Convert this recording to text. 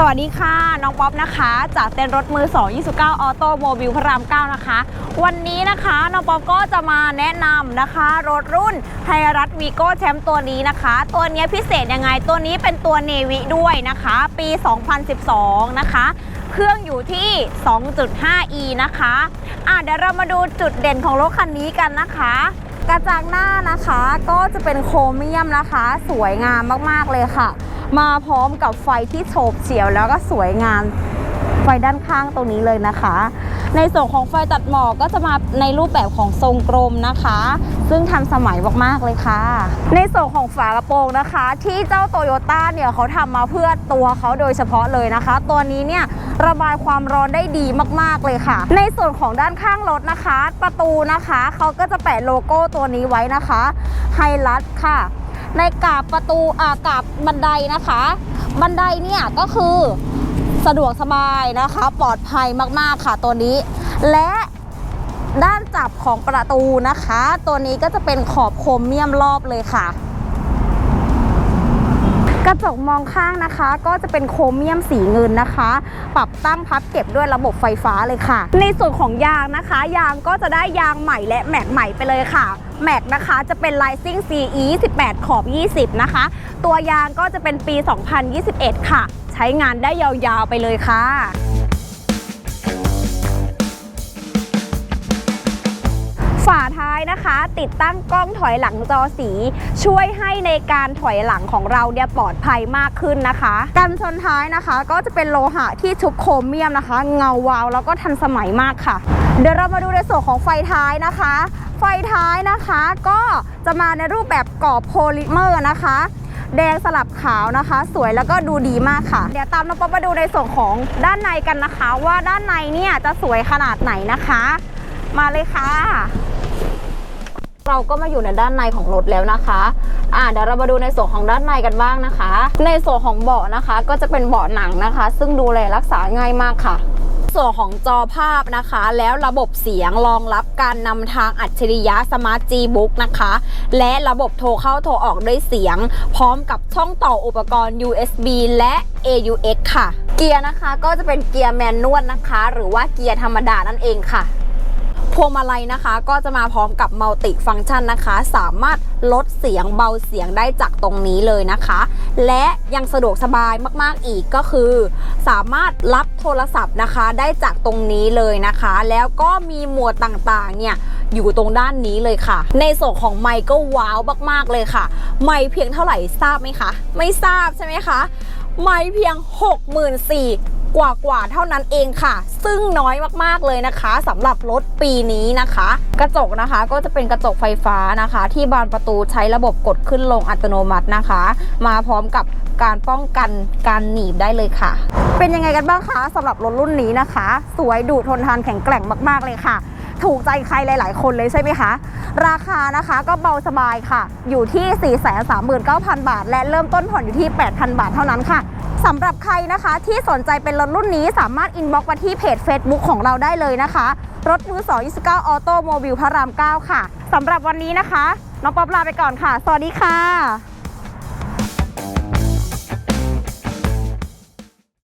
สวัสดีค่ะ น้องป๊อปนะคะ จากเต้นรถมือ 2 29 ออโต้โมบิลพระราม 9 นะคะ วันนี้นะคะ น้องป๊อปก็จะมาแนะนำนะคะ รถรุ่นไทยรัฐวีโก้แชมป์ตัวนี้นะคะ ตัวนี้พิเศษยังไง ตัวนี้เป็นตัวเนวิด้วยนะคะ ปี 2012 นะคะ เครื่องอยู่ที่ 2.5e นะคะอะเดี๋ยวเรามาดูจุดเด่นของรถคันนี้กันนะคะกระจังหน้านะคะก็จะเป็นโครเมียมนะคะ สวยงามมากๆเลยค่ะ มาพร้อมกับไฟที่โฉบเฉี่ยวแล้วก็สวยงามไฟด้านข้างตรงนี้เลยนะคะ ในส่วนของไฟตัดหมอกก็จะมาในรูปแบบของทรงกลมนะคะ ซึ่งทันสมัยมากๆเลยค่ะ ในส่วนของฝากระโปรงนะคะ ที่เจ้าโตโยต้าเนี่ยเขาทำมาเพื่อตัวเขาโดยเฉพาะเลยนะคะ ตัวนี้เนี่ยระบายความร้อนได้ดีมากๆเลยค่ะ ในส่วนของด้านข้างรถนะคะ ประตูนะคะเขาก็จะแปะโลโก้ตัวนี้ไว้นะคะไฮลัสค่ะ ในกาบประตูอ่ากาบบันไดนะคะ บันไดเนี่ยก็คือสะดวกสบายนะคะ ปลอดภัยมากๆค่ะตัวนี้ และด้านจับของประตูนะคะ ตัวนี้ก็จะเป็นขอบโครเมียมรอบเลยค่ะ กระจกมองข้างนะคะ ก็จะเป็นโครเมียมสีเงินนะคะ ปรับตั้งพับเก็บด้วยระบบไฟฟ้าเลยค่ะ ในส่วนของยางนะคะ ยางก็จะได้ยางใหม่และแม็กใหม่ไปเลยค่ะ แม็กนะคะ จะเป็น Rising CE 18 ขอบ 20 นะคะ ตัวยางก็จะเป็นปี 2021 ค่ะ ใช้งานได้ยาวๆไปเลยค่ะ ท้ายนะคะ ติดตั้งกล้องถอยหลังจอสี ช่วยให้ในการถอยหลังของเราเนี่ยปลอดภัยมากขึ้นนะคะ กันชนท้ายนะคะ ก็จะเป็นโลหะที่ชุบโครเมียมนะคะ เงาวาว แล้วก็ทันสมัยมากค่ะ เดี๋ยวเรามาดูในส่วนของไฟท้ายนะคะ ไฟท้ายนะคะก็จะมาในรูปแบบกรอบโพลิเมอร์นะคะแดงสลับขาวนะคะ สวยแล้วก็ดูดีมากค่ะ เดี๋ยวตามน้องป๊อปมาดูในส่วนของด้านในกันนะคะ ว่าด้านในเนี่ยจะสวยขนาดไหนนะคะ มาเลยค่ะ เราก็มาอยู่ในด้านในของรถแล้วนะคะอ่าเดี๋ยวเรามาดูในส่วนของด้านในกันบ้างนะคะ ในส่วนของเบาะนะคะ ก็จะเป็นเบาะหนังนะคะ ซึ่งดูแลรักษาง่ายมากค่ะส่วนของจอภาพนะคะ แล้วระบบเสียงรองรับการนำทางอัจฉริยะ Smart G Book นะคะ และระบบโทรเข้าโทรออกด้วยเสียง พร้อมกับช่องต่ออุปกรณ์ USB และ AUX ค่ะ เกียร์นะคะก็จะเป็นเกียร์แมนนวลนะคะ หรือว่าเกียร์ธรรมดานั่นเองค่ะ พวงมาลัยนะคะ ก็จะมาพร้อมกับมัลติฟัง c t ชันนะคะ สามารถลดเสียงเบาเสียงได้จากตรงนี้เลยนะคะ และยังสะดวกสบายมากๆอีกก็คือ สามารถรับโทรศัพท์นะคะได้จากตรงนี้เลยนะคะ แล้วก็มีหมวดต่างๆเนี่ยอยู่ตรงด้านนี้เลยค่ะ ในส่วนของไมค์ก็ว้าวมากๆเลยค่ะ ไมค์เพียงเท่าไหร่ทราบไหมคะ ไม่ทราบใช่ไหมคะ ไม่เพียง 64,000 กว่ากว่าๆเท่านั้นเองค่ะ ซึ่งน้อยมากๆเลยนะคะสำหรับรถปีนี้นะคะ กระจกนะคะก็จะเป็นกระจกไฟฟ้านะคะ ที่บานประตูใช้ระบบกดขึ้นลงอัตโนมัตินะคะ มาพร้อมกับการป้องกันการหนีบได้เลยค่ะ เป็นยังไงกันบ้างคะสำหรับรถรุ่นนี้นะคะ สวยดูทนทานแข็งแกร่งมาก ๆเลยค่ะ ถูกใจใครหลาย ๆ คนเลยใช่ไหมคะ ราคานะคะก็เบาสบายค่ะ อยู่ที่ 439,000 บาท และเริ่มต้นผ่อนอยู่ที่ 8,000 บาทเท่านั้นค่ะสำหรับใครนะคะที่สนใจเป็นรถรุ่นนี้สามารถอินบ็อกซ์มาที่เพจ Facebook ของเราได้เลยนะคะ รถมือ2 29ออโต้โมบิลพระราม 9 ค่ะสำหรับวันนี้นะคะ น้องป๊อปลาไปก่อนค่ะ สวัสดีค่ะ